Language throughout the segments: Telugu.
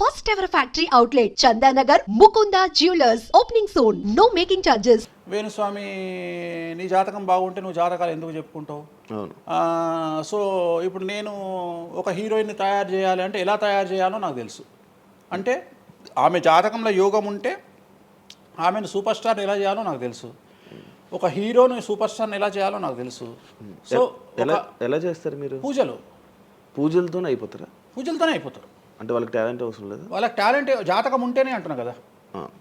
First ever factory outlet, Chandanagar, Mukunda Jewelers. Opening soon. No making charges. Venu Swamy నీ జాతకం బాగుంటే నువ్వు జాతకాలు ఎందుకు చెప్పుకుంటావు? అవును. ఆ, సో ఇప్పుడు నేను ఒక హీరోయిన్ని తయారు చేయాలి అంటే ఎలా తయారు చేయాలో నాకు తెలుసు. అంటే ఆమె జాతకంలో యోగం ఉంటే ఆమెను సూపర్ స్టార్ ఎలా చేయాలో నాకు తెలుసు. ఒక హీరోని సూపర్ స్టార్ని ఎలా చేయాలో నాకు తెలుసు. సో ఎలా ఎలా చేస్తారు మీరు? పూజలు. పూజలతోనే అయిపోతారా? పూజలతోనే అయిపోతారు. అంటే వాళ్ళకి టాలెంట్ అవసరం లేదు? వాళ్ళకి టాలెంట్ జాతకం ఉంటేనే అంటున్నా కదా.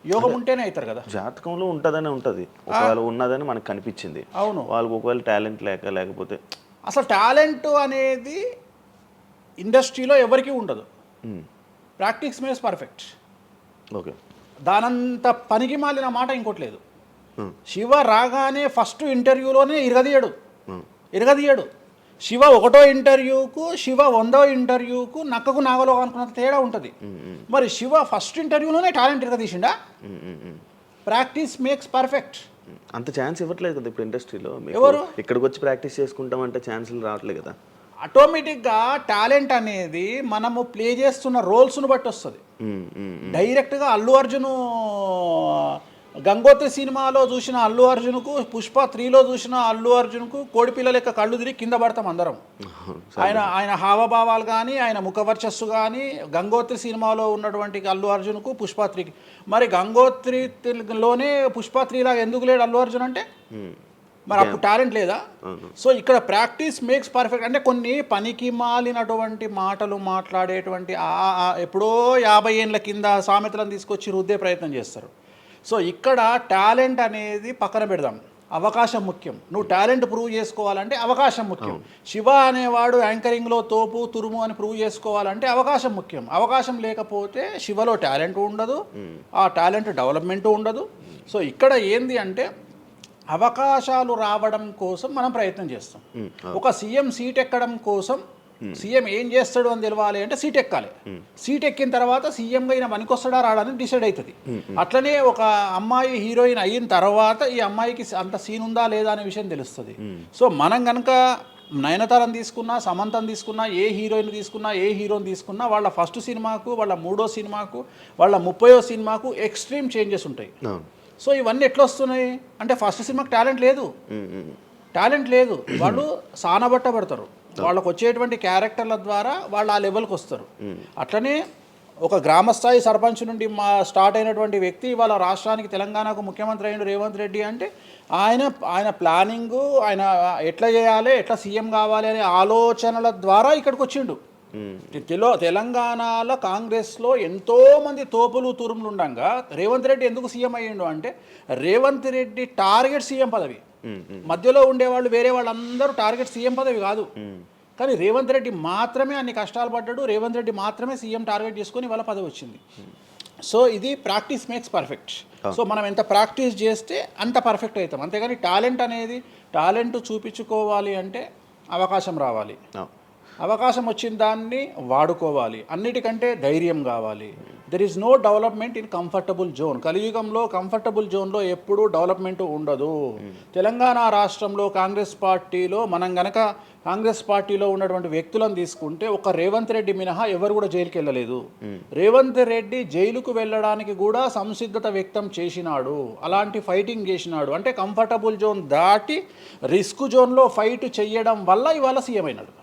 యోగం ఉంటేనే అవుతారు కదా. జాతకంలో ఉంటుందనే ఉంటుంది. ఒకవేళ ఉన్నదని మనకు కనిపించింది. అవును. వాళ్ళకి ఒకవేళ టాలెంట్ లేక లేకపోతే అసలు టాలెంట్ అనేది ఇండస్ట్రీలో ఎవరికీ ఉండదు. Practice makes perfect. ఓకే. దానంత పనికి మాలిన మాట ఇంకోటి లేదు. శివ రాగానే ఫస్ట్ ఇంటర్వ్యూలోనే ఇరగదీయడు. ఇరగదీయడు. శివ ఒకటో ఇంటర్వ్యూకు శివ వందో ఇంటర్వ్యూకు నక్కకు నాగలో అనుకున్నంత తేడా ఉంటుంది. మరి శివ ఫస్ట్ ఇంటర్వ్యూలోనే టాలెంట్ మ్మ్, మ్మ్. Practice makes perfect. అంత ఛాన్స్ ఇవ్వట్లేదు కదా ఇప్పుడు ఇండస్ట్రీలో? ఎవరు? ఇక్కడికి వచ్చి ప్రాక్టీస్ చేసుకుంటామంటే ఛాన్సులు రావట్లేదు కదా. ఆటోమేటిక్గా టాలెంట్ అనేది మనము ప్లే చేస్తున్న రోల్స్ను బట్టి వస్తుంది. డైరెక్ట్గా అల్లు అర్జున్ గంగోత్రి సినిమాలో చూసిన అల్లు అర్జున్కు పుష్ప త్రీలో చూసిన అల్లు అర్జున్కు కోడి పిల్ల లెక్క కళ్ళు తిరిగి కింద పడతాం అందరం. ఆయన ఆయన హావభావాలు కానీ ఆయన ముఖవర్చస్సు కానీ గంగోత్రి సినిమాలో ఉన్నటువంటి అల్లు అర్జున్కు పుష్ప త్రీకి మరి గంగోత్రిలోనే పుష్ప త్రీలాగా ఎందుకు లేడు అల్లు అర్జున్ అంటే. మరి అప్పుడు టాలెంట్ లేదా. సో ఇక్కడ ప్రాక్టీస్ మేక్స్ పర్ఫెక్ట్. అంటే కొన్ని పనికి మాలినటువంటి మాటలు మాట్లాడేటువంటి ఎప్పుడో యాభై ఏళ్ళ కింద సామెతలను తీసుకొచ్చి రుద్దే ప్రయత్నం చేస్తారు. సో ఇక్కడ టాలెంట్ అనేది పక్కన పెడదాం. అవకాశం ముఖ్యం. నువ్వు టాలెంట్ ప్రూవ్ చేసుకోవాలంటే అవకాశం ముఖ్యం. శివ అనేవాడు యాంకరింగ్లో తోపు తురుము అని ప్రూవ్ చేసుకోవాలంటే అవకాశం ముఖ్యం. అవకాశం లేకపోతే శివలో టాలెంట్ ఉండదు. ఆ టాలెంట్ డెవలప్మెంట్ ఉండదు. సో ఇక్కడ ఏంది అంటే అవకాశాలు రావడం కోసం మనం ప్రయత్నం చేస్తాం. ఒక సీఎం సీట్ ఎక్కడం కోసం సీఎం ఏం చేస్తాడు అని తెలవాలి అంటే సీట్ ఎక్కాలి. సీట్ ఎక్కిన తర్వాత సీఎంగా ఈయన పనికొస్తాడా రాడని డిసైడ్ అవుతుంది. అట్లనే ఒక అమ్మాయి హీరోయిన్ అయిన తర్వాత ఈ అమ్మాయికి అంత సీన్ ఉందా లేదా అనే విషయం తెలుస్తుంది. సో మనం కనుక నయనతారని తీసుకున్నా సమంతని తీసుకున్నా ఏ హీరోయిన్ తీసుకున్నా ఏ హీరోని తీసుకున్నా వాళ్ళ ఫస్ట్ సినిమాకు వాళ్ళ మూడో సినిమాకు వాళ్ళ ముప్పయో సినిమాకు ఎక్స్ట్రీమ్ చేంజెస్ ఉంటాయి. సో ఇవన్నీ ఎట్లా వస్తున్నాయి? అంటే ఫస్ట్ సినిమాకి టాలెంట్ లేదు. టాలెంట్ లేదు. వాళ్ళు సానబట్టబడతారు వాళ్ళకు వచ్చేటువంటి క్యారెక్టర్ల ద్వారా వాళ్ళు ఆ లెవెల్కి వస్తారు అట్లనే ఒక గ్రామస్థాయి సర్పంచ్ నుండి మా స్టార్ట్ అయినటువంటి వ్యక్తి ఇవాళ రాష్ట్రానికి తెలంగాణకు ముఖ్యమంత్రి అయిన రేవంత్ రెడ్డి అంటే ఆయన ఆయన ప్లానింగు ఆయన ఎట్లా చేయాలి ఎట్లా సీఎం కావాలి అనే ఆలోచనల ద్వారా ఇక్కడికి వచ్చిండు. తెలో తెలంగాణలో కాంగ్రెస్లో ఎంతో మంది తోపులు తురుములు ఉండగా రేవంత్ రెడ్డి ఎందుకు సీఎం అయ్యిండు అంటే రేవంత్ రెడ్డి టార్గెట్ సీఎం పదవి. మధ్యలో ఉండేవాళ్ళు వేరే వాళ్ళందరూ టార్గెట్ సీఎం పదవి కాదు. కానీ రేవంత్ రెడ్డి మాత్రమే అన్ని కష్టాలు పడ్డాడు రేవంత్ రెడ్డి మాత్రమే సీఎం టార్గెట్ చేసుకొని వాళ్ళ పదవి వచ్చింది. సో ఇది ప్రాక్టీస్ మేక్స్ పర్ఫెక్ట్. సో మనం ఎంత ప్రాక్టీస్ చేస్తే అంత పర్ఫెక్ట్ అవుతాం. అంతేగాని టాలెంట్ అనేది టాలెంట్ చూపించుకోవాలి అంటే అవకాశం రావాలి. అవకాశం వచ్చిన దాన్ని వాడుకోవాలి. అన్నిటికంటే ధైర్యం కావాలి. There is no development in comfortable zone కలియుగంలో కంఫర్టబుల్ జోన్లో ఎప్పుడూ డెవలప్మెంట్ ఉండదు. తెలంగాణ రాష్ట్రంలో కాంగ్రెస్ పార్టీలో మనం గనక కాంగ్రెస్ పార్టీలో ఉన్నటువంటి వ్యక్తులను తీసుకుంటే ఒక రేవంత్ రెడ్డి మినహా ఎవరు కూడా జైలుకి వెళ్ళలేదు. రేవంత్ రెడ్డి జైలుకు వెళ్ళడానికి కూడా సంసిద్ధత వ్యక్తం చేసినాడు. అలాంటి ఫైటింగ్ చేసినాడు. అంటే కంఫర్టబుల్ జోన్ దాటి రిస్క్ జోన్లో ఫైట్ చేయడం వల్ల ఇవాళ సీఎం అయినాడు.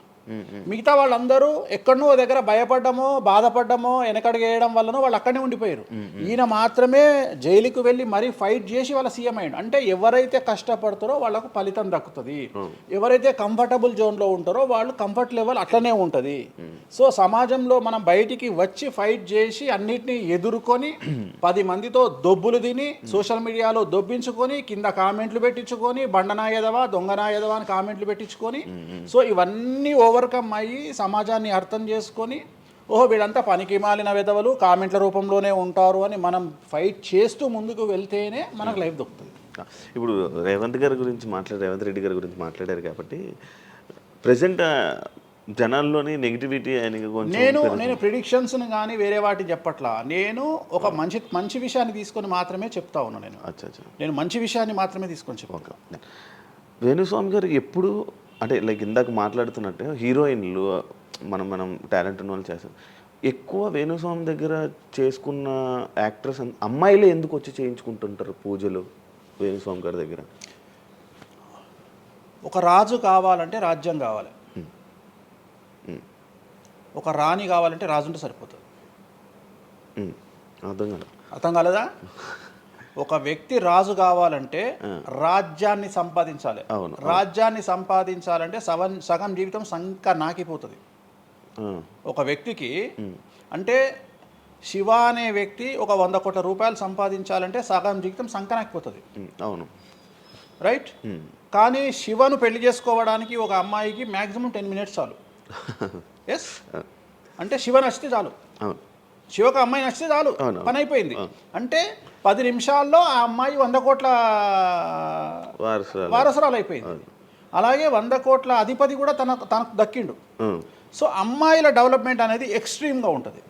మిగతా వాళ్ళందరూ ఎక్కడనో దగ్గర భయపడ్డమో బాధపడ్డమో వెనకడుగు వేయడం వల్లనో వాళ్ళు అక్కడనే ఉండిపోయారు. ఈయన మాత్రమే జైలుకు వెళ్ళి మరీ ఫైట్ చేసి వాళ్ళ సీఎం అయ్యాడు. అంటే ఎవరైతే కష్టపడతారో వాళ్ళకు ఫలితం దక్కుతుంది. ఎవరైతే కంఫర్టబుల్ జోన్లో ఉంటారో వాళ్ళు కంఫర్ట్ లెవెల్ అట్లనే ఉంటుంది. సో సమాజంలో మనం బయటికి వచ్చి ఫైట్ చేసి అన్నిటినీ ఎదుర్కొని పది మందితో దొబ్బులు తిని సోషల్ మీడియాలో దొబ్బించుకొని కింద కామెంట్లు పెట్టించుకొని బండనాయదవా దొంగనాయదవా అని కామెంట్లు పెట్టించుకొని సో ఇవన్నీ ఓవర్కమ్ అయ్యి సమాజాన్ని అర్థం చేసుకొని ఓహో వీళ్ళంతా పనికి మాలిన విధవలు కామెంట్ల రూపంలోనే ఉంటారు అని మనం ఫైట్ చేస్తూ ముందుకు వెళ్తేనే మనకు లైఫ్ దొరుకుతుంది. ఇప్పుడు రేవంత్ గారి గురించి మాట్లాడారు రేవంత్ రెడ్డి గారి గురించి మాట్లాడారు కాబట్టి ప్రజెంట్ జనాల్లోని నెగిటివిటీ నేను నేను ప్రిడిక్షన్స్ని కానీ వేరే వాటి చెప్పట్లా. నేను ఒక మంచి మంచి విషయాన్ని తీసుకొని మాత్రమే చెప్తా ఉన్నాను నేను. నేను మంచి విషయాన్ని మాత్రమే తీసుకొని చెప్తాను ఓకే. వేణుస్వామి గారు ఎప్పుడు అంటే లైక్ ఇందాక మాట్లాడుతున్నట్టు హీరోయిన్లు మనం మనం టాలెంట్ ఉన్న వాళ్ళు చేస్తారు. ఎక్కువ వేణుస్వామి దగ్గర చేసుకున్న యాక్ట్రెస్ అమ్మాయిలే ఎందుకు వచ్చి చేయించుకుంటుంటారు పూజలు వేణుస్వామి గారి దగ్గర? ఒక రాజు కావాలంటే రాజ్యం కావాలి. ఒక రాణి కావాలంటే రాజు ఉంటే సరిపోతుంది అర్థం కాదు అర్థం కాలేదా? ఒక వ్యక్తి రాజు కావాలంటే రాజ్యాన్ని సంపాదించాలి. అవును. రాజ్యాన్ని సంపాదించాలంటే సగం సగం జీవితం సంక నాకిపోతుంది. ఒక వ్యక్తికి అంటే శివ అనే వ్యక్తి ఒక వంద కోట్ల రూపాయలు సంపాదించాలంటే సగం జీవితం సంకనాకిపోతుంది ఉమ్, అవును. రైట్? కానీ శివను పెళ్ళి చేసుకోవడానికి ఒక అమ్మాయికి మ్యాక్సిమం టెన్ మినిట్స్ చాలు. ఎస్ అంటే శివ నచ్చితే చాలు. అవును. శివకు అమ్మాయి నచ్చితే చాలు. పని అయిపోయింది. అంటే పది నిమిషాల్లో ఆ అమ్మాయి వంద కోట్ల వారసురాలు. వారసురాలు అయిపోయింది. అలాగే వంద కోట్ల అధిపతి కూడా తన తనకు దక్కిండు. సో అమ్మాయిల డెవలప్మెంట్ అనేది ఎక్స్ట్రీమ్గా ఉంటుంది.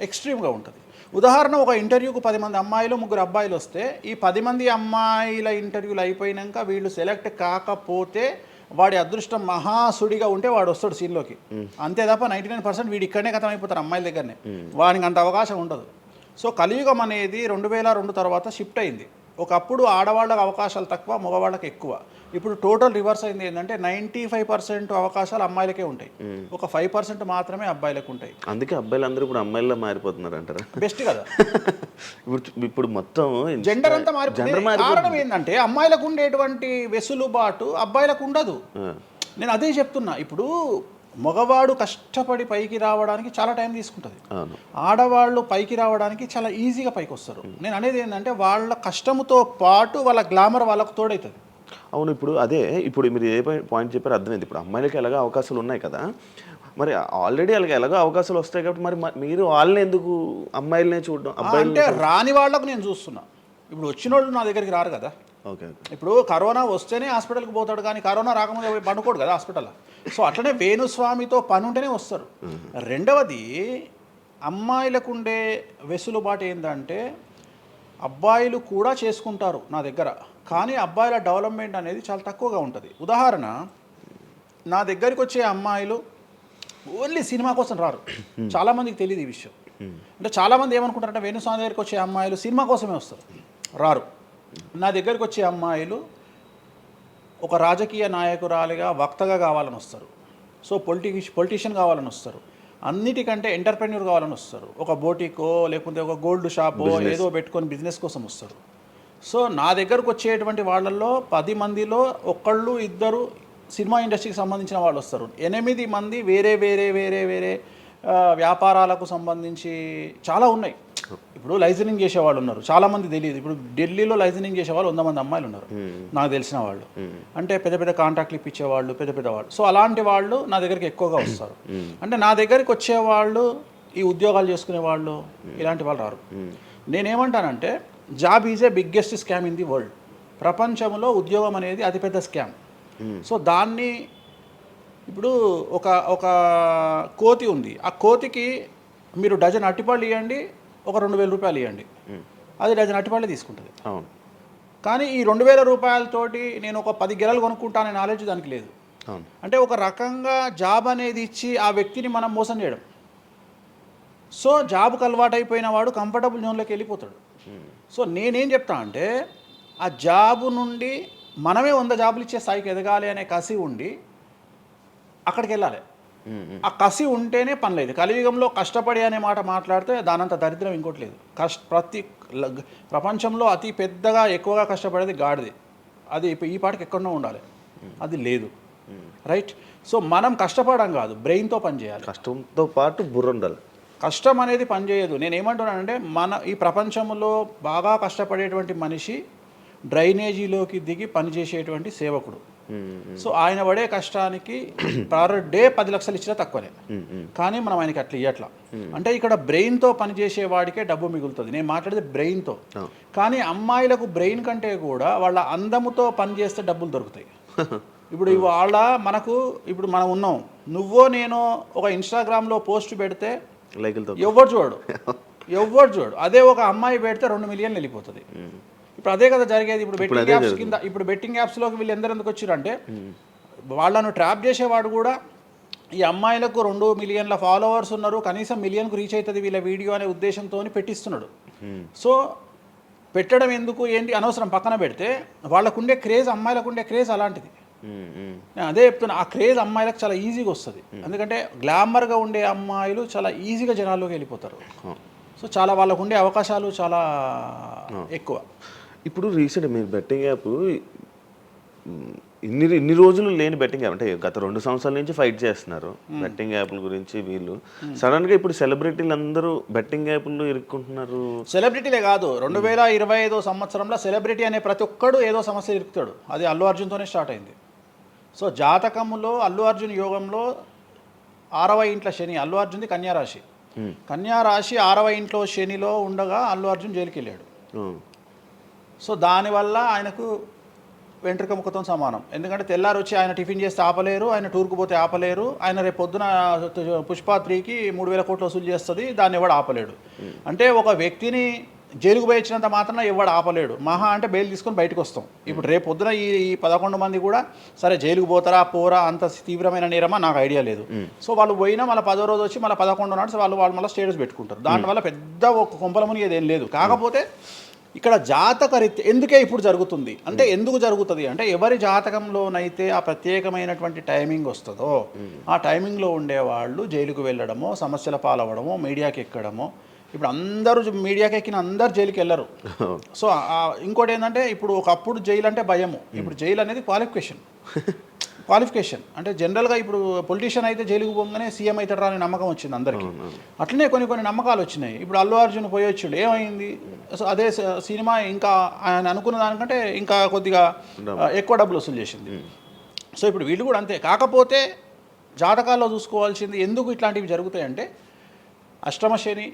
ఎక్స్ట్రీమ్గా ఉంటుంది. ఉదాహరణ ఒక ఇంటర్వ్యూకు పది మంది అమ్మాయిలు ముగ్గురు అబ్బాయిలు వస్తే ఈ పది మంది అమ్మాయిల ఇంటర్వ్యూలు అయిపోయినాక వీళ్ళు సెలెక్ట్ కాకపోతే వాడి అదృష్టం మహాసుడిగా ఉంటే వాడు వస్తాడు సీన్లోకి. అంతే తప్ప నైంటీ నైన్ పర్సెంట్ వీడు ఇక్కడనే కథం అయిపోతారు అమ్మాయిల దగ్గరనే. వానికి అంత అవకాశం ఉండదు. సో కలియుగం అనేది రెండు వేల రెండు తర్వాత షిఫ్ట్ అయింది. ఒకప్పుడు ఆడవాళ్ళకి అవకాశాలు తక్కువ మగవాళ్ళకి ఎక్కువ. ఇప్పుడు టోటల్ రివర్స్ అయింది ఏంటంటే నైంటీ ఫైవ్ పర్సెంట్ అవకాశాలు అమ్మాయిలకే ఉంటాయి. ఒక ఫైవ్ పర్సెంట్ మాత్రమే అబ్బాయిలకు ఉంటాయి. అందుకే అబ్బాయిలందరూ ఇప్పుడు అమ్మాయిలా మారిపోతున్నారు అంటారా బెస్ట్ కదా. ఇప్పుడు ఇప్పుడు మొత్తం జెండర్ అంతా జెండర్ మారిపోయింది. మారి కారణం ఏంటంటే అమ్మాయిలకు ఉండేటువంటి వెసులుబాటు అబ్బాయిలకు ఉండదు. నేను అదే చెప్తున్నా. ఇప్పుడు మగవాడు కష్టపడి పైకి రావడానికి చాలా టైం తీసుకుంటుంది. ఆడవాళ్ళు పైకి రావడానికి చాలా ఈజీగా పైకి వస్తారు నేను అనేది ఏంటంటే వాళ్ళ కష్టముతో పాటు వాళ్ళ గ్లామర్ వాళ్ళకు తోడవుతుంది అవును ఇప్పుడు అదే ఇప్పుడు మీరు ఏ పాయింట్ చెప్పారు అర్థమైంది. ఇప్పుడు అమ్మాయిలకి ఎలాగో అవకాశాలు ఉన్నాయి కదా మరి ఆల్రెడీ వాళ్ళకి ఎలాగో అవకాశాలు వస్తాయి కాబట్టి మరి మీరు వాళ్ళని ఎందుకు అమ్మాయిలనే చూడడం అంటే రాని వాళ్ళకు నేను చూస్తున్నా. ఇప్పుడు వచ్చిన వాళ్ళు నా దగ్గరికి రారు కదా. Okay okay. ఇప్పుడు కరోనా వస్తేనే హాస్పిటల్కి పోతాడు కానీ కరోనా రాకముందే పండుకోడు కదా హాస్పిటల్ సో అట్లనే వేణుస్వామితో పని ఉంటేనే వస్తారు. రెండవది అమ్మాయిలకు ఉండే వెసులుబాటు ఏంటంటే అబ్బాయిలు కూడా చేసుకుంటారు నా దగ్గర. కానీ అబ్బాయిల డెవలప్మెంట్ అనేది చాలా తక్కువగా ఉంటుంది. ఉదాహరణ నా దగ్గరికి వచ్చే అమ్మాయిలు ఓన్లీ సినిమా కోసం రారు. చాలామందికి తెలియదు ఈ విషయం. అంటే చాలామంది ఏమనుకుంటారంటే వేణుస్వామి దగ్గరికి వచ్చే అమ్మాయిలు సినిమా కోసమే వస్తారు. రారు. నా దగ్గరికి వచ్చే అమ్మాయిలు ఒక రాజకీయ నాయకురాలిగా వక్తగా కావాలని వస్తారు. సో పొలిటి పొలిటీషియన్ కావాలని వస్తారు. అన్నిటికంటే ఎంటర్ప్రెన్యూర్ కావాలని వస్తారు. ఒక బోటికో లేకుంటే ఒక గోల్డ్ షాపో ఏదో పెట్టుకొని బిజినెస్ కోసం వస్తారు. సో నా దగ్గరకు వచ్చేటువంటి వాళ్ళల్లో పది మందిలో ఒకళ్ళు ఇద్దరు సినిమా ఇండస్ట్రీకి సంబంధించిన వాళ్ళు వస్తారు. ఎనిమిది మంది వేరే వేరే వేరే వేరే వ్యాపారాలకు సంబంధించి చాలా ఉన్నాయి. ఇప్పుడు లైజనింగ్ చేసే వాళ్ళు ఉన్నారు. చాలా మంది తెలియదు. ఇప్పుడు ఢిల్లీలో లైజనింగ్ చేసే వాళ్ళు వంద మంది అమ్మాయిలు ఉన్నారు. నాకు తెలిసిన వాళ్ళు. అంటే పెద్ద పెద్ద కాంట్రాక్ట్లు ఇప్పించే వాళ్ళు పెద్ద పెద్ద వాళ్ళు. సో అలాంటి వాళ్ళు నా దగ్గరికి ఎక్కువగా వస్తారు. అంటే నా దగ్గరికి వచ్చే వాళ్ళు ఈ ఉద్యోగాలు చేసుకునే వాళ్ళు ఇలాంటి వాళ్ళు రారు. నేనేమంటానంటే job is a biggest scam in the world. ప్రపంచంలో ఉద్యోగం అనేది అతిపెద్ద స్కామ్. సో దాన్ని ఇప్పుడు ఒక ఒక కోతి ఉంది. ఆ కోతికి మీరు డజన్ అట్టిపళ్ళు ఇవ్వండి ఒక రెండు వేల రూపాయలు ఇవ్వండి. అది డజన్ అట్టిపళ్ళే తీసుకుంటుంది. అవును. కానీ ఈ రెండు వేల రూపాయలతోటి నేను ఒక పది గెలలు కొనుక్కుంటాననే నాలెడ్జ్ దానికి లేదు. అంటే ఒక రకంగా జాబ్ అనేది ఇచ్చి ఆ వ్యక్తిని మనం మోసం చేయడం. సో జాబ్కి అలవాటైపోయిన వాడు కంఫర్టబుల్ జోన్లోకి వెళ్ళిపోతాడు. సో నేనేం చెప్తా అంటే ఆ జాబు నుండి మనమే వంద జాబులు ఇచ్చే స్థాయికి ఎదగాలి అనే కసి ఉండి అక్కడికి వెళ్ళాలి. ఆ కసి ఉంటేనే పని లేదు. కలియుగంలో కష్టపడి అనే మాట మాట్లాడితే దానంత దరిద్రం ఇంకోటి లేదు. కష్ట ప్రతి ప్రపంచంలో అతి పెద్దగా ఎక్కువగా కష్టపడేది గాడిది. అది ఈ పాటికి ఎక్కడో ఉండాలి. అది లేదు. రైట్? సో మనం కష్టపడడం కాదు బ్రెయిన్తో పని చేయాలి. కష్టంతో పాటు బుర్ర ఉండాలి కష్టం అనేది పనిచేయదు నేను ఏమంటున్నానంటే మన ఈ ప్రపంచంలో బాగా కష్టపడేటువంటి మనిషి డ్రైనేజీలోకి దిగి పనిచేసేటువంటి సేవకుడు. సో ఆయన పడే కష్టానికి పర్ డే పది లక్షలు ఇచ్చినా తక్కువనే. కానీ మనం ఆయనకి అట్లా ఇవ్వట్లా అంటే ఇక్కడ బ్రెయిన్తో పనిచేసే వాడికే డబ్బు మిగులుతుంది. నేను మాట్లాడేది బ్రెయిన్తో. కానీ అమ్మాయిలకు బ్రెయిన్ కంటే కూడా వాళ్ళ అందముతో పనిచేస్తే డబ్బులు దొరుకుతాయి. ఇప్పుడు వాళ్ళ మనకు ఇప్పుడు మనం ఉన్నాం. నువ్వో నేను ఒక ఇన్స్టాగ్రామ్లో పోస్ట్ పెడితే ఎవ్వరు చూడు ఎవ్వరు చూడు అదే ఒక అమ్మాయి పెడితే రెండు మిలియన్లు వెళ్ళిపోతుంది. ఇప్పుడు అదే కదా జరిగేది. ఇప్పుడు బెట్టింగ్ యాప్స్ కింద ఇప్పుడు బెట్టింగ్ యాప్స్లోకి వీళ్ళు ఎందరు ఎందుకు వచ్చారు అంటే వాళ్ళను ట్రాప్ చేసేవాడు కూడా ఈ అమ్మాయిలకు రెండు మిలియన్ల ఫాలోవర్స్ ఉన్నారు. కనీసం మిలియన్కు రీచ్ అవుతుంది వీళ్ళ వీడియో అనే ఉద్దేశంతో పెట్టిస్తున్నాడు. సో పెట్టడం ఎందుకు ఏంటి అనవసరం పక్కన పెడితే వాళ్ళకుండే క్రేజ్ అమ్మాయిలకు ఉండే క్రేజ్ అలాంటిది. నేను అదే చెప్తున్నా ఆ క్రేజ్ అమ్మాయిలకు చాలా ఈజీగా వస్తుంది. ఎందుకంటే గ్లామర్గా ఉండే అమ్మాయిలు చాలా ఈజీగా జనాల్లోకి వెళ్ళిపోతారు. సో చాలా వాళ్ళకు ఉండే అవకాశాలు చాలా ఎక్కువ. ఇప్పుడు రీసెంట్ మీరు బెట్టింగ్ యాప్ ఇన్ని ఇన్ని రోజులు లేని బెట్టింగ్ యాప్. అంటే గత రెండు సంవత్సరాల నుంచి ఫైట్ చేస్తున్నారు బెట్టింగ్ యాప్ల గురించి వీళ్ళు. సడన్గా ఇప్పుడు సెలబ్రిటీలు అందరూ బెట్టింగ్ యాప్లు ఇరుక్కుంటున్నారు. సెలబ్రిటీలే కాదు రెండు వేల ఇరవై ఐదో సంవత్సరంలో సెలబ్రిటీ అనే ప్రతి ఒక్కడు ఏదో సమస్య ఇరుకుతాడు. అది అల్లు అర్జున్తోనే స్టార్ట్ అయింది. సో జాతకములో అల్లు అర్జున్ యోగంలో ఆరవ ఇంట్లో శని అల్లు అర్జున్ది కన్యారాశి. కన్యారాశి ఆరవ ఇంట్లో శనిలో ఉండగా అల్లు అర్జున్ జైలుకి వెళ్ళాడు సో దానివల్ల ఆయనకు వెంట్రుక ముక్కతో సమానం. ఎందుకంటే తెల్లారు వచ్చి ఆయన టిఫిన్ చేస్తే ఆపలేరు ఆయన టూర్కు పోతే ఆపలేరు ఆయన రేపు పొద్దున పుష్ప త్రీకి మూడు వేల కోట్లు వసూలు చేస్తుంది దాన్ని ఎవడు ఆపలేడు. అంటే ఒక వ్యక్తిని జైలుకు పోయి వచ్చినంత మాత్రాన ఎవడు ఆపలేడు. మహా అంటే బెయిల్ తీసుకొని బయటకు వస్తాం. ఇప్పుడు రేపు పొద్దున ఈ ఈ పదకొండు మంది కూడా సరే జైలుకు పోతారా పోరా అంత తీవ్రమైన నేరమా నాకు ఐడియా లేదు. సో వాళ్ళు పోయినా మళ్ళీ పదో రోజు వచ్చి మళ్ళీ పదకొండు నాడు వాళ్ళు వాళ్ళు మళ్ళీ స్టేటస్ పెట్టుకుంటారు. దానివల్ల పెద్ద ఒక కొంపల ఏం లేదు. కాకపోతే ఇక్కడ జాతక రీత్యా ఎందుకే ఇప్పుడు జరుగుతుంది? అంటే ఎందుకు జరుగుతుంది అంటే ఎవరి జాతకంలోనైతే ఆ ప్రత్యేకమైనటువంటి టైమింగ్ వస్తుందో ఆ టైమింగ్లో ఉండేవాళ్ళు జైలుకు వెళ్ళడమో సమస్యల పాలవడమో మీడియాకి ఎక్కడమో ఇప్పుడు అందరూ మీడియాకి ఎక్కిన అందరు జైలుకి వెళ్ళరు సో ఇంకోటి ఏంటంటే ఇప్పుడు ఒకప్పుడు జైలు అంటే భయము. ఇప్పుడు జైలు అనేది క్వాలిఫికేషన్ క్వాలిఫికేషన్. అంటే జనరల్గా ఇప్పుడు పొలిటీషియన్ అయితే జైలుకు పోగానే సీఎం అవుతాడు అనే నమ్మకం వచ్చింది అందరికీ. అట్లనే కొన్ని కొన్ని నమ్మకాలు వచ్చినాయి. ఇప్పుడు అల్లు అర్జున్ పోయి వచ్చిండు ఏమైంది? సో అదే సినిమా ఇంకా ఆయన అనుకున్న దానికంటే ఇంకా కొద్దిగా ఎక్కువ డబ్బులు వసూలు చేసింది. సో ఇప్పుడు వీళ్ళు కూడా అంతే. కాకపోతే జాతకాల్లో చూసుకోవాల్సింది ఎందుకు ఇట్లాంటివి జరుగుతాయంటే అష్టమ శని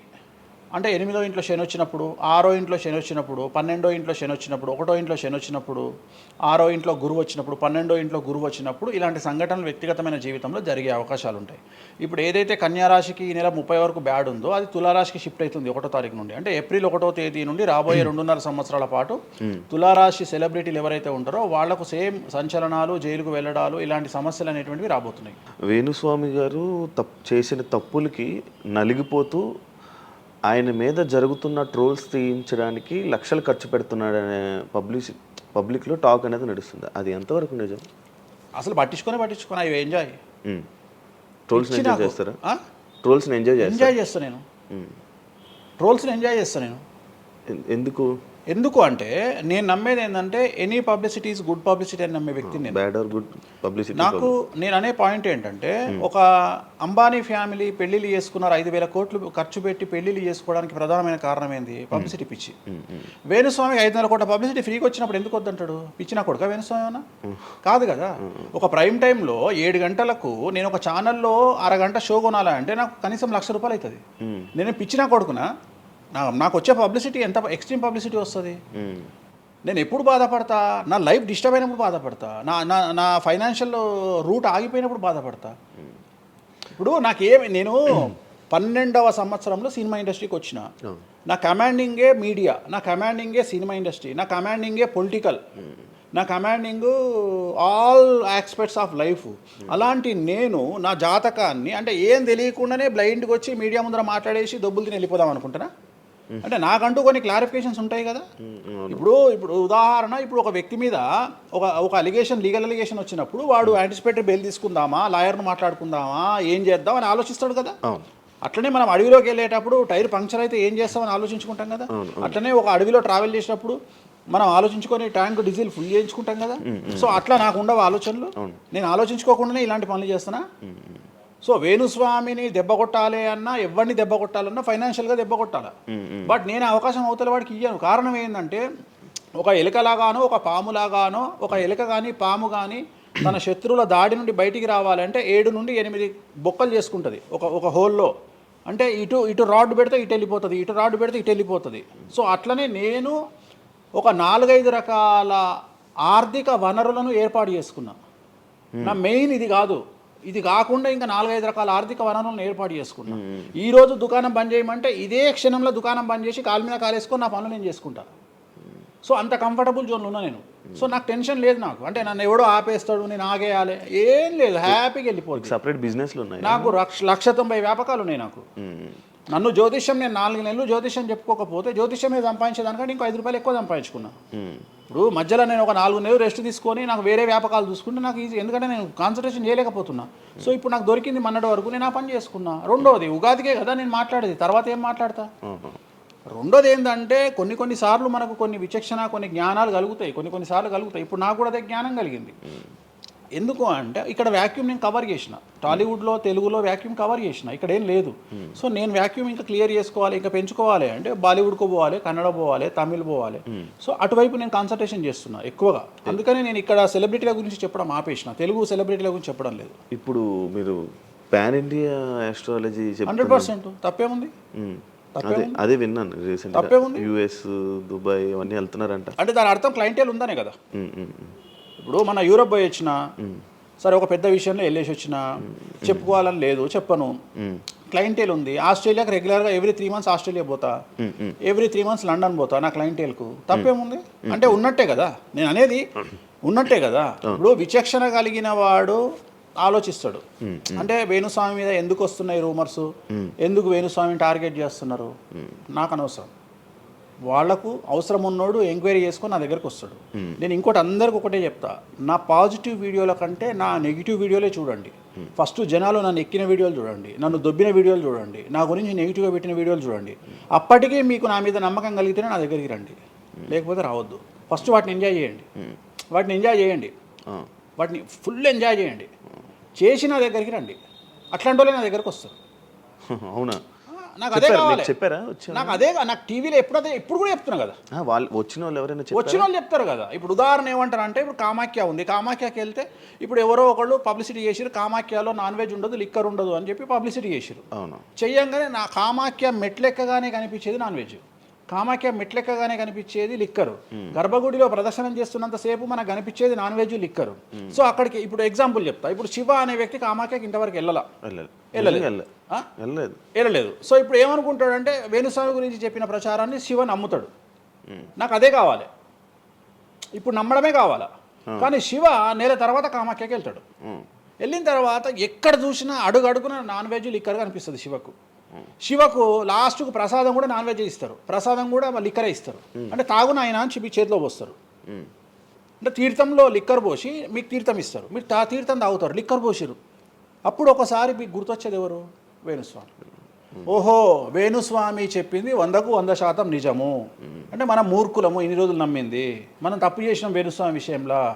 అంటే ఎనిమిదో ఇంట్లో శని వచ్చినప్పుడు ఆరో ఇంట్లో శని వచ్చినప్పుడు పన్నెండో ఇంట్లో శని వచ్చినప్పుడు ఒకటో ఇంట్లో శని వచ్చినప్పుడు ఆరో ఇంట్లో గురువు వచ్చినప్పుడు పన్నెండో ఇంట్లో గురువు వచ్చినప్పుడు ఇలాంటి సంఘటనలు వ్యక్తిగతమైన జీవితంలో జరిగే అవకాశాలు ఉంటాయి. ఇప్పుడు ఏదైతే కన్యారాశికి ఈ నెల ముప్పై వరకు బ్యాడ్ ఉందో అది తులారాశికి షిఫ్ట్ అవుతుంది ఒకటో తారీఖు నుండి. అంటే ఏప్రిల్ ఒకటో తేదీ నుండి రాబోయే రెండున్నర సంవత్సరాల పాటు తులారాశి సెలబ్రిటీలు ఎవరైతే ఉంటారో వాళ్ళకు సేమ్ సంచలనాలు జైలుకు వెళ్ళడాలు ఇలాంటి సమస్యలు అనేటువంటివి రాబోతున్నాయి. వేణుస్వామి గారు తప్ చేసిన తప్పులకి నలిగిపోతూ ఆయన మీద జరుగుతున్న ట్రోల్స్ తీయించడానికి లక్షలు ఖర్చు పెడుతున్నాడనే పబ్లిక్ పబ్లిక్లో టాక్ అనేది నడుస్తుంది. అది ఎంతవరకు నిజం? అసలు పట్టించుకొని పట్టించుకొని అవి ఎంజాయ్ ట్రోల్స్ని ఇచ్చి ఎంజాయ్. చేస్తారా? ట్రోల్స్ని ఎంజాయ్ ఎంజాయ్ చేస్తా నేను. ట్రోల్స్ని ఎంజాయ్ చేస్తా నేను. ఎందుకు? ఎందుకు అంటే నేను నమ్మేది ఏంటంటే any publicity is good publicity అని నమ్మే వ్యక్తిని నేను. బ్యాడ్ ఆర్ గుడ్ పబ్లిసిటీ నాకు నేను అనే పాయింట్ ఏంటంటే ఒక అంబానీ ఫ్యామిలీ పెళ్ళిళ్ళు చేసుకున్నారు ఐదు వేల కోట్లు ఖర్చు పెట్టి పెళ్ళిళ్ళు చేసుకోవడానికి ప్రధానమైన కారణం ఏంది? పబ్లిసిటీ పిచ్చి. వేణుస్వామికి ఐదు వందల కోట్ల పబ్లిసిటీ ఫ్రీకి వచ్చినప్పుడు ఎందుకు వద్దంటాడు? పిచ్చిన కొడుక వేణుస్వామి అన్న కాదు కదా. ఒక ప్రైమ్ టైంలో ఏడు గంటలకు నేను ఒక ఛానల్లో అరగంట షో కొనాలంటే నాకు కనీసం లక్ష రూపాయలు అవుతుంది. నేను పిచ్చిన కొడుకునా? నాకు వచ్చే పబ్లిసిటీ ఎంత ఎక్స్ట్రీమ్ పబ్లిసిటీ వస్తుంది? నేను ఎప్పుడు బాధపడతా? నా లైఫ్ డిస్టర్బ్ అయినప్పుడు బాధపడతా. నా నా నా ఫైనాన్షియల్ రూట్ ఆగిపోయినప్పుడు బాధపడతా. ఇప్పుడు నాకేమి నేను పన్నెండవ సంవత్సరంలో సినిమా ఇండస్ట్రీకి వచ్చిన. నా కమాండింగే మీడియా నా కమాండింగే సినిమా ఇండస్ట్రీ నా కమాండింగే పొలిటికల్ నా commanding all aspects of life అలాంటి నేను నా జాతకాన్ని అంటే ఏం తెలియకుండానే బ్లైండ్గా వచ్చి మీడియా ముందర మాట్లాడేసి దొబ్బులు తిని వెళ్ళిపోదాం అనుకుంటున్నా? అంటే నాకంటూ కొన్ని క్లారిఫికేషన్స్ ఉంటాయి కదా. ఇప్పుడు ఇప్పుడు ఉదాహరణ ఇప్పుడు ఒక వ్యక్తి మీద ఒక ఒక అలిగేషన్ లీగల్ అలిగేషన్ వచ్చినప్పుడు వాడు యాంటిసిపేటరీ బెయిల్ తీసుకుందామా లాయర్ను మాట్లాడుకుందామా ఏం చేద్దాం అని ఆలోచిస్తాడు కదా. అట్లనే మనం అడవిలోకి వెళ్ళేటప్పుడు టైర్ పంక్చర్ అయితే ఏం చేస్తామని ఆలోచించుకుంటాం కదా. అట్లనే ఒక అడవిలో ట్రావెల్ చేసినప్పుడు మనం ఆలోచించుకొని ట్యాంక్ డీజిల్ ఫుల్ చేయించుకుంటాం కదా. సో అట్లా నాకు ఉండవు ఆలోచనలు. నేను ఆలోచించుకోకుండానే ఇలాంటి పనులు చేస్తున్నా. సో వేణుస్వామిని దెబ్బ కొట్టాలి అన్నా ఎవరిని దెబ్బ కొట్టాలన్నా ఫైనాన్షియల్గా దెబ్బ కొట్టాలి? బట్ నేను అవకాశం అవతల వాడికి ఇయ్యాను. కారణం ఏంటంటే ఒక ఎలుకలాగానో ఒక పాములాగానో ఒక ఎలుక కానీ పాము కానీ తన శత్రువుల దాడి నుండి బయటికి రావాలంటే ఏడు నుండి ఎనిమిది బొక్కలు చేసుకుంటుంది. ఒక ఒక హోల్లో. అంటే ఇటు ఇటు రాడ్ పెడితే ఇటు వెళ్ళిపోతుంది ఇటు రాడ్ పెడితే ఇటు వెళ్ళిపోతుంది. సో అట్లనే నేను ఒక నాలుగైదు రకాల ఆర్థిక వనరులను ఏర్పాటు చేసుకున్నా. నా మెయిన్ ఇది కాదు. ఇది కాకుండా ఇంకా నాలుగైదు రకాల ఆర్థిక వనరులను ఏర్పాటు చేసుకున్నా. ఈ రోజు దుకాణం బంద్ చేయమంటే ఇదే క్షణంలో దుకాణం బంద్ చేసి కాలు మీద కాలేసుకొని నా పనులు నేను చేసుకుంటా. సో అంత కంఫర్టబుల్ జోన్లో ఉన్నా నేను. సో నాకు టెన్షన్ లేదు నాకు. అంటే నన్ను ఎవడో ఆపేస్తాడు నేను ఆగేయాలి. ఏం లేదు హ్యాపీగా వెళ్ళిపోతుంది సపరేట్ బిజినెస్లు ఉన్నాయి. నాకు లక్ష లక్ష తొంభై వ్యాపకాలు ఉన్నాయి నాకు. నన్ను జ్యోతిష్యం నేను నాలుగు నెలలు జ్యోతిష్యం చెప్పుకోకపోతే జ్యోతిష్యం మీద సంపాదించేదానికంటే ఇంకో ఐదు రూపాయలు ఎక్కువ సంపాదించుకున్నా. ఇప్పుడు మధ్యలో నేను ఒక నాలుగు నెలలు రెస్ట్ తీసుకొని నాకు వేరే వ్యాపకాలు చూసుకుంటే నాకు ఈజీ ఎందుకంటే నేను కాన్సన్ట్రేషన్ చేయలేకపోతున్నా. సో ఇప్పుడు నాకు దొరికింది మొన్నటి వరకు నేను ఆ పని చేసుకున్నా. రెండోది ఉగాదికే కదా నేను మాట్లాడేది తర్వాత ఏం మాట్లాడతా? రెండోది ఏంటంటే కొన్ని కొన్ని సార్లు మనకు కొన్ని విచక్షణ కొన్ని జ్ఞానాలు కలుగుతాయి కొన్ని కొన్ని సార్లు కలుగుతాయి. ఇప్పుడు నాకు కూడా అదే జ్ఞానం కలిగింది. ఎందుకు అంటే ఇక్కడ వాక్యూమ్ నేను కవర్ చేసిన. టాలీవుడ్లో తెలుగులో వాక్యూమ్ కవర్ చేసిన. ఇక్కడ ఏం లేదు. సో నేను వాక్యూమ్ ఇంకా క్లియర్ చేసుకోవాలి ఇంకా పెంచుకోవాలి అంటే బాలీవుడ్కు పోవాలి కన్నడ పోవాలి తమిళ్ పోవాలి. సో అటువైపు నేను కాన్సన్ట్రేషన్ చేస్తున్నా ఎక్కువగా. అందుకని నేను ఇక్కడ సెలబ్రిటీల గురించి చెప్పడం ఆపేసిన. తెలుగు సెలబ్రిటీల గురించి చెప్పడం లేదు. ఇప్పుడు మీరు pan India astrology hundred percent. తప్పేముంది? అదే అదే విన్నాను రీసెంట్? యుఎస్ దుబాయ్ అవన్నీ వెళ్తున్నారంట. అంటే దాని అర్థం క్లయింటేల్ ఉందనే కదా. ఇప్పుడు మన యూరోప్ పోయి వచ్చిన సరే ఒక పెద్ద విషయంలో వెళ్ళేసి వచ్చిన చెప్పుకోవాలని లేదు చెప్పను. క్లయింటేల్ ఉంది. ఆస్ట్రేలియాకి రెగ్యులర్గా ఎవ్రీ త్రీ మంత్స్ ఆస్ట్రేలియా పోతా. ఎవ్రీ త్రీ మంత్స్ లండన్ పోతా నా క్లయింటేల్కు తప్పేముంది? అంటే ఉన్నట్టే కదా. నేను అనేది ఉన్నట్టే కదా. ఇప్పుడు విచక్షణ కలిగిన వాడు ఆలోచిస్తాడు. అంటే వేణుస్వామి మీద ఎందుకు వస్తున్నాయి రూమర్స్ ఎందుకు వేణుస్వామిని టార్గెట్ చేస్తున్నారు? నాకు అనవసరం. వాళ్ళకు అవసరం ఉన్నోడు ఎంక్వైరీ చేసుకొని నా దగ్గరకు వస్తాడు. నేను ఇంకోటి అందరికి ఒకటే చెప్తా. నా పాజిటివ్ వీడియోల కంటే నా నెగిటివ్ వీడియోలే చూడండి. ఫస్ట్ జనాలు నన్ను ఎక్కిన వీడియోలు చూడండి. నన్ను దొబ్బిన వీడియోలు చూడండి. నా గురించి నెగిటివ్గా పెట్టిన వీడియోలు చూడండి. అప్పటికే మీకు నా మీద నమ్మకం కలిగితేనే నా దగ్గరికి రండి. లేకపోతే రావద్దు. ఫస్ట్ వాటిని ఎంజాయ్ చేయండి. వాటిని ఎంజాయ్ చేయండి. వాటిని ఫుల్ ఎంజాయ్ చేయండి. చేసి నా దగ్గరికి రండి. అట్లాంటి వాళ్ళే నా దగ్గరకు వస్తారు. అవునా? నాకు అదే? కావాలి. చెప్పారా? నాకు అదే నాకు టీవీలో ఎప్పుడు అదే ఎప్పుడు కూడా చెప్తున్నా కదా. వాళ్ళు వచ్చిన వాళ్ళు ఎవరైనా వచ్చిన వాళ్ళు చెప్తారు కదా. ఇప్పుడు ఉదాహరణ ఏమంటారు అంటే ఇప్పుడు కామాఖ్య ఉంది. కామాఖ్యకి వెళ్తే ఇప్పుడు ఎవరో ఒకళ్ళు పబ్లిసిటీ చేసిరు కామాఖ్యలో నాన్ వెజ్ ఉండదు లిక్కర్ ఉండదు అని చెప్పి పబ్లిసిటీ చేసిరు అవును. చెయ్యంగానే నా కామాఖ్య మెట్లెక్కగానే కనిపించేది నాన్ వెజ్. కామాఖ్య మెట్లెక్కగానే కనిపించేది లిక్కరు. గర్భగుడిలో ప్రదర్శనం చేస్తున్నంత సేపు మనకు కనిపించేది నాన్ వెజ్ లిక్కరు. సో అక్కడికి ఇప్పుడు ఎగ్జాంపుల్ చెప్తా. ఇప్పుడు శివ అనే వ్యక్తి కామాఖ్యకి ఇంతవరకు వెళ్ళాల వెళ్ళలేదు వెళ్ళలేదు. సో ఇప్పుడు ఏమనుకుంటాడంటే వేణుస్వామి గురించి చెప్పిన ప్రచారాన్ని శివ నమ్ముతాడు. నాకు అదే కావాలి. ఇప్పుడు నమ్మడమే కావాలా? కానీ శివ నెల తర్వాత కామాఖ్యకి వెళ్తాడు. వెళ్ళిన తర్వాత ఎక్కడ చూసినా అడుగు అడుగున నాన్ వెజ్ లిక్కర్ కనిపిస్తుంది శివకు. శివకు లాస్ట్కు ప్రసాదం కూడా నాన్ వెజ్ ఇస్తారు. ప్రసాదం కూడా లిక్కరే ఇస్తారు. అంటే తాగున ఆయన అని చెప్పి చేతిలో పోస్తారు. అంటే తీర్థంలో లిక్కర్ పోసి మీకు తీర్థం ఇస్తారు. మీరు తా తీర్థం తాగుతారు లిక్కర్ పోసిరు. అప్పుడు ఒకసారి మీకు గుర్తొచ్చేది ఎవరు? వేణుస్వామి. ఓహో వేణుస్వామి చెప్పింది వందకు వంద శాతం నిజము. అంటే మనం మూర్ఖులము ఇన్ని రోజులు నమ్మింది. మనం తప్పు చేసినాం వేణుస్వామి విషయంలో.